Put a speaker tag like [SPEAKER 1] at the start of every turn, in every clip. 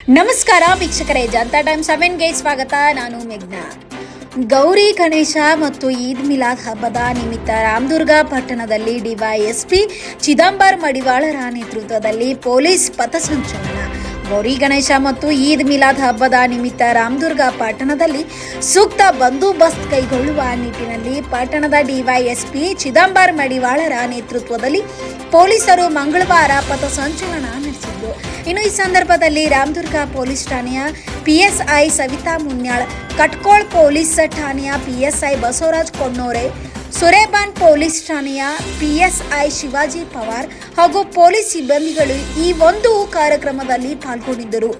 [SPEAKER 1] ನಮಸ್ಕಾರ ವೀಕ್ಷಕರೇ ಜನತಾ ಟೈಮ್ ಸೆವೆನ್ಗೆ ಸ್ವಾಗತ. ನಾನು ಮೇಘ್ನಾ. ಗೌರಿ ಗಣೇಶ ಮತ್ತು ಈದ್ ಮಿಲಾದ್ ಹಬ್ಬದ ನಿಮಿತ್ತ ರಾಮದುರ್ಗ ಪಟ್ಟಣದಲ್ಲಿ ಡಿವೈಎಸ್ಪಿ ಚಿದಂಬರ್ ಮಡಿವಾಳರ ನೇತೃತ್ವದಲ್ಲಿ ಪೊಲೀಸ್ ಪಥಸಂಚಲನ ಗೌರಿ ಗಣೇಶ ಮತ್ತು ಈದ್ ಮಿಲಾದ್ ಹಬ್ಬದ ನಿಮಿತ್ತ ರಾಮದುರ್ಗ ಪಟ್ಟಣದಲ್ಲಿ ಸೂಕ್ತ ಬಂದೋಬಸ್ತ್ ಕೈಗೊಳ್ಳುವ ನಿಟ್ಟಿನಲ್ಲಿ ಪಟ್ಟಣದ ಡಿವೈಎಸ್ಪಿ ಚಿದಂಬರ್ ಮಡಿವಾಳರ ನೇತೃತ್ವದಲ್ಲಿ ಪೊಲೀಸರು ಮಂಗಳವಾರ ಪಥಸಂಚಲನ ಇನ್ನು ಈ ಸಂದರ್ಭದಲ್ಲಿ ರಾಮದುರ್ಗ ಪೊಲೀಸ್ ಠಾಣೆಯ ಪಿಎಸ್ಐ ಸವಿತಾ ಮುನ್ಯಾಳ್, ಕಟ್ಕೋಳ್ ಪೊಲೀಸ್ ಠಾಣೆಯ ಪಿಎಸ್ಐ ಬಸವರಾಜ್ ಕೊಣ್ಣೋರೆ, ಸುರೇಬಾನ್ ಪೊಲೀಸ್ ಠಾಣೆಯ ಪಿಎಸ್ಐ ಶಿವಾಜಿ ಪವಾರ್ ಹಾಗೂ ಪೊಲೀಸ್ ಸಿಬ್ಬಂದಿಗಳು ಈ ಒಂದು ಕಾರ್ಯಕ್ರಮದಲ್ಲಿ ಪಾಲ್ಗೊಂಡಿದ್ದರು.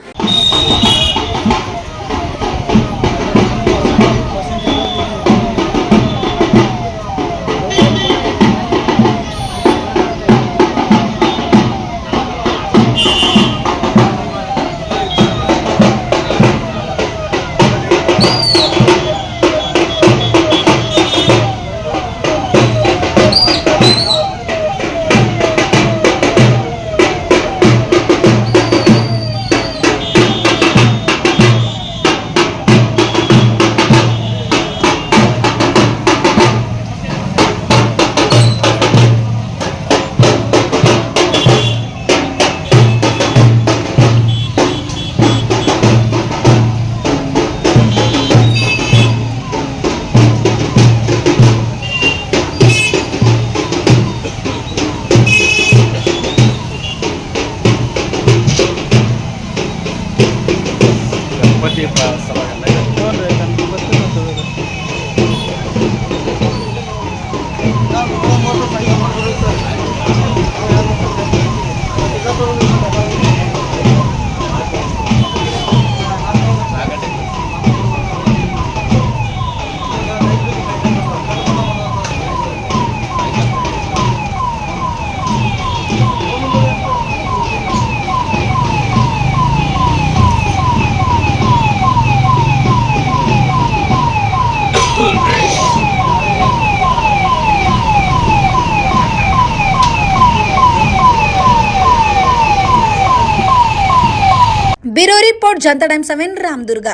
[SPEAKER 2] প্রতি ಸಲುವಾಗೆಲ್ಲ
[SPEAKER 1] bureau report Janata time seven Ramdurg